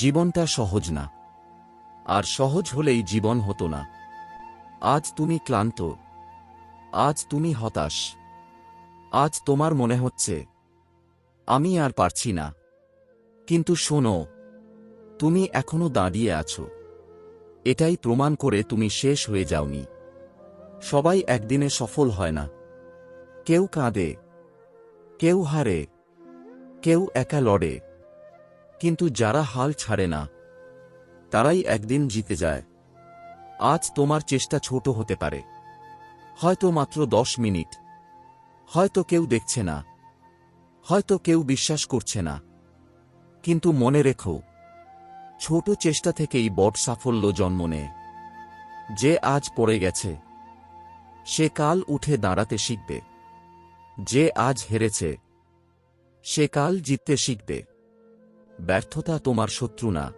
জীবনটা সহজ না। আর সহজ হলেই জীবন হতো না। আজ তুমি ক্লান্ত। আজ তুমি হতাশ। আজ তোমার মনে হচ্ছে, আমি আর পারছি না। কিন্তু শোনো, তুমি এখনও দাঁড়িয়ে আছো। এটাই প্রমাণ করে তুমি শেষ হয়ে যাওনি। সবাই একদিনে সফল হয় না। কেউ কাঁদে, কেউ হারে, কেউ একা লড়ে। কিন্তু যারা হাল ছাড়ে না, তারাই একদিন জিতে যায়। আজ তোমার চেষ্টা ছোট হতে পারে। হয়তো মাত্র দশ মিনিট। হয়তো কেউ দেখছে না। হয়তো কেউ বিশ্বাস করছে না। কিন্তু মনে রেখো, ছোট চেষ্টা থেকেই বড় সাফল্য জন্ম নেয়। যে আজ পড়ে গেছে, সে কাল উঠে দাঁড়াতে শিখবে। যে আজ হেরেছে, সে কাল জিততে শিখবে। ব্যর্থতা তোমার শত্রু না।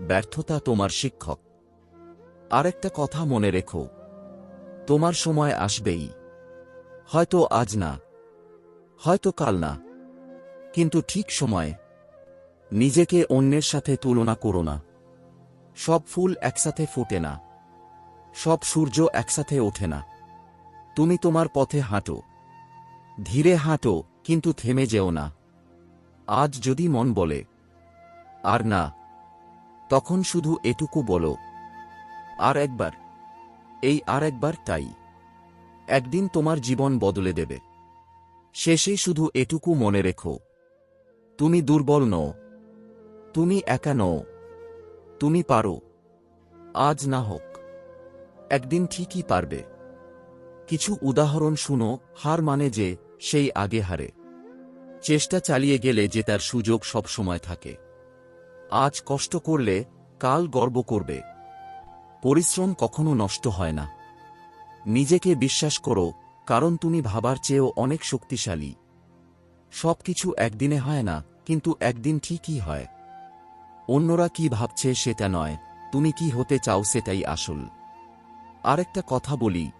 ব্যর্থতা তোমার শিক্ষক। আরেকটা কথা মনে রেখো। তোমার সময় আসবেই। হয়তো আজ না, হয়তো কাল না। কিন্তু ঠিক সময়ে নিজেকে অন্যের সাথে তুলনা করো না। সব ফুল একসাথে ফোটে না। সব সূর্য একসাথে ওঠে না। তুমি তোমার পথে হাঁটো। ধীরে হাঁটো, কিন্তু থেমে যেও না। আজ যদি মন বলে, আর না, তখন শুধু এটুকু বলো, আর একবার, এই আর একবার তাই, একদিন তোমার জীবন বদলে দেবে। শেষে শুধু এটুকু মনে রেখো, তুমি দুর্বল নও, তুমি একা নও, তুমি পারো, আজ না হোক, একদিন ঠিকই পারবে। কিছু উদাহরণ শুনো, হার মানে যে, সেই আগে হারে। চেষ্টা চালিয়ে গেলে যে তার সুযোগ সব সময় থাকে। আজ কষ্ট করলে, কাল গর্ব করবে। পরিশ্রম কখনো নষ্ট হয় না। নিজেকে বিশ্বাস করো, কারণ তুমি ভাবার চেয়েও অনেক শক্তিশালী। সবকিছু একদিনে হয় না, কিন্তু একদিন ঠিকই হয়। অন্যরা কি ভাবছে সেটা নয়, তুমি কি হতে চাও সেটাই আসল। আরেকটা কথা বলি।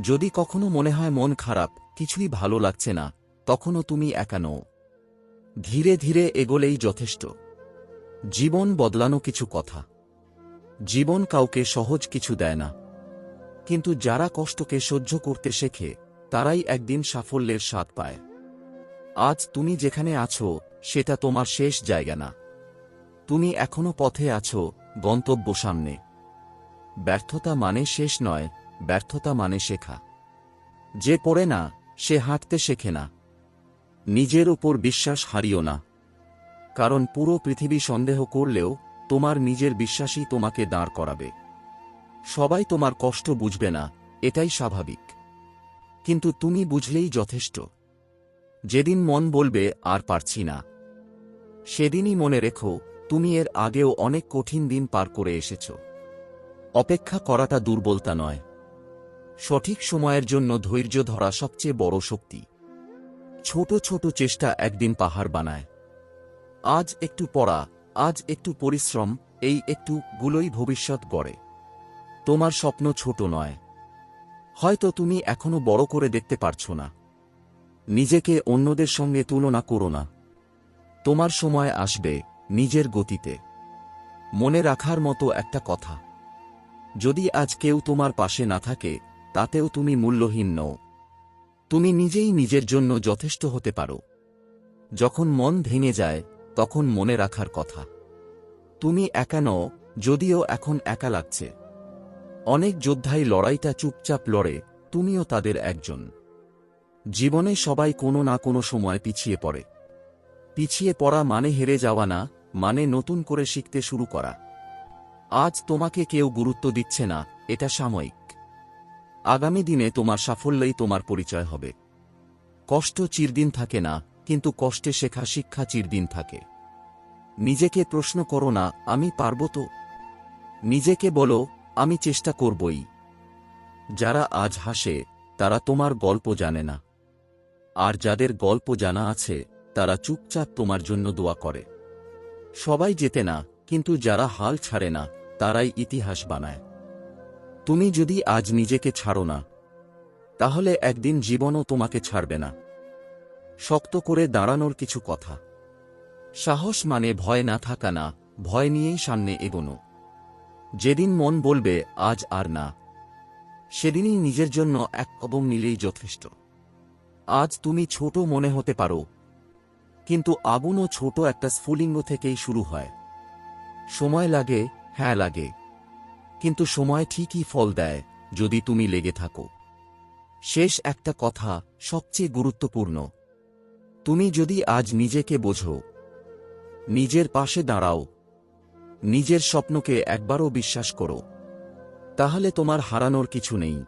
যদি কখনো মনে হয় মন খারাপ, কিছুই ভালো লাগছে না তখনও তুমি একা নও। ধীরে ধীরে এগোলেই যথেষ্ট। জীবন বদলানো কিছু কথা। জীবন কাউকে সহজ কিছু দেয় না। কিন্তু যারা কষ্টকে সহ্য করতে শেখে, তারাই একদিন সাফল্যের স্বাদ পায়। আজ তুমি যেখানে আছো, সেটা তোমার শেষ জায়গা না। তুমি এখনও পথে আছো, গন্তব্য সামনে। ব্যর্থতা মানে শেষ নয়, ব্যর্থতা মানে শেখা। যে পড়ে না, সে হাঁটতে শেখে না। নিজের ওপর বিশ্বাস হারিও না। কারণ পুরো পৃথিবী সন্দেহ করলেও, তোমার নিজের বিশ্বাসই তোমাকে দাঁড় করাবে। সবাই তোমার কষ্ট বুঝবে না, এটাই স্বাভাবিক। কিন্তু তুমি বুঝলেই যথেষ্ট। যেদিন মন বলবে, আর পারছি না। সেদিনই মনে রেখো, তুমি এর আগেও অনেক কঠিন দিন পার করে এসেছ। অপেক্ষা করাটা দুর্বলতা নয়। সঠিক সময়ের জন্য ধৈর্য ধরা সবচেয়ে বড় শক্তি। ছোট ছোট চেষ্টা একদিন পাহাড় বানায়। আজ একটু পড়া, আজ একটু পরিশ্রম, এই একটু গুলোই ভবিষ্যৎ গড়ে। তোমার স্বপ্ন ছোট নয়। হয়তো তুমি এখনও বড় করে দেখতে পারছ না। নিজেকে অন্যদের সঙ্গে তুলনা করো না। তোমার সময় আসবে, নিজের গতিতে। মনে রাখার মতো একটা কথা। যদি আজ কেউ তোমার পাশে না থাকে, তাতেও তুমি মূল্যহীন নও। তুমি নিজেই নিজের জন্য যথেষ্ট হতে পারো। যখন মন ভেঙে যায়, তখন মনে রাখার কথা। তুমি একা নও, যদিও এখন একা লাগছে। অনেক যোদ্ধাই লড়াইটা চুপচাপ লড়ে, তুমিও তাদের একজন। জীবনে সবাই কোনো না কোনো সময় পিছিয়ে পড়ে। পিছিয়ে পড়া মানে হেরে যাওয়া না মানে নতুন করে শিখতে শুরু করা। আজ তোমাকে কেউ গুরুত্ব দিচ্ছে না, এটা সাময়িক। আগামী দিনে তোমার সাফল্যই তোমার পরিচয় হবে। কষ্ট চিরদিন থাকে না, কিন্তু কষ্টে শেখা শিক্ষা চিরদিন থাকে। নিজেকে প্রশ্ন করো না, আমি পারব তো? নিজেকে বলো, আমি চেষ্টা করবই। যারা আজ হাসে, তারা তোমার গল্প জানে না। আর যাদের গল্প জানা আছে, তারা চুপচাপ তোমার জন্য দোয়া করে। সবাই যেতে না, কিন্তু যারা হাল ছাড়ে না, তারাই ইতিহাস বানায়। তুমি যদি আজ নিজেকে ছাড়ো না, তাহলে একদিন জীবনও তোমাকে ছাড়বে না। শক্ত করে দাঁড়ানোর কিছু কথা। সাহস মানে ভয় না থাকা না, ভয় নিয়েই সামনে এগোনো। যেদিন মন বলবে, আজ আর না। সেদিনই নিজের জন্য এক কদম নিলেই যথেষ্ট। আজ তুমি ছোট মনে হতে পারো, কিন্তু আগুনও ছোট একটা স্ফুলিঙ্গ থেকেই শুরু হয়। সময় লাগে হ্যাঁ লাগে। কিন্তু সময় ঠিকই ফল দেয় যদি তুমি লেগে থাকো। শেষ একটা কথা সবচেয়ে গুরুত্বপূর্ণ। তুমি যদি আজ নিজেকে বোঝো, নিজের পাশে দাঁড়াও, নিজের স্বপ্নকে একবারও বিশ্বাস করো, তাহলে তোমার হারানোর কিছু নেই।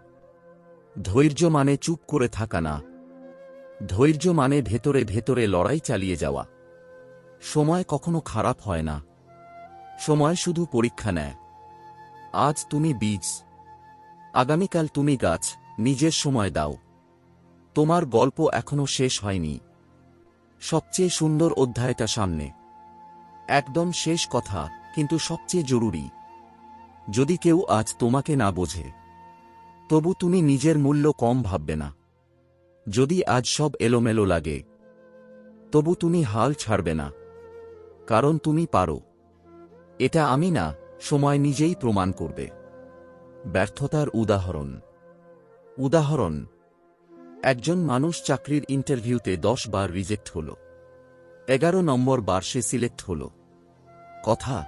ধৈর্য মানে চুপ করে থাকা না। ধৈর্য মানে ভেতরে ভেতরে লড়াই চালিয়ে যাওয়া। সময় কখনো খারাপ হয় না। সময় শুধু পরীক্ষা নেয়। আজ তুমি বীজ। আগামীকাল তুমি গাছ। নিজের সময় দাও। তোমার গল্প এখনও শেষ হয়নি। সবচেয়ে সুন্দর অধ্যায়টা সামনে। একদম শেষ কথা, কিন্তু সবচেয়ে জরুরি। যদি কেউ আজ তোমাকে না বোঝে, তবু তুমি নিজের মূল্য কম ভাববে না। যদি আজ সব এলোমেলো লাগে, তবু তুমি হাল ছাড়বে না। কারণ তুমি পারো। এটা আমি না সময় নিজেই প্রমাণ করবে। ব্যর্থতার উদাহরণ। উদাহরণ, একজন মানুষ চাকরির ইন্টারভিউতে দশ বার রিজেক্ট হল। এগারো নম্বর বার সে সিলেক্ট হল। কথা,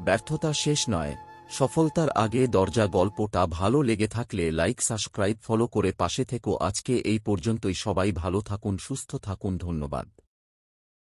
ব্যর্থতা শেষ নয়, সফলতার আগে দরজা গল্পটা ভালো লেগে থাকলে লাইক, সাবস্ক্রাইব, ফলো করে পাশে থেকো। আজকে এই পর্যন্তই, সবাই ভালো থাকুন, সুস্থ থাকুন, ধন্যবাদ।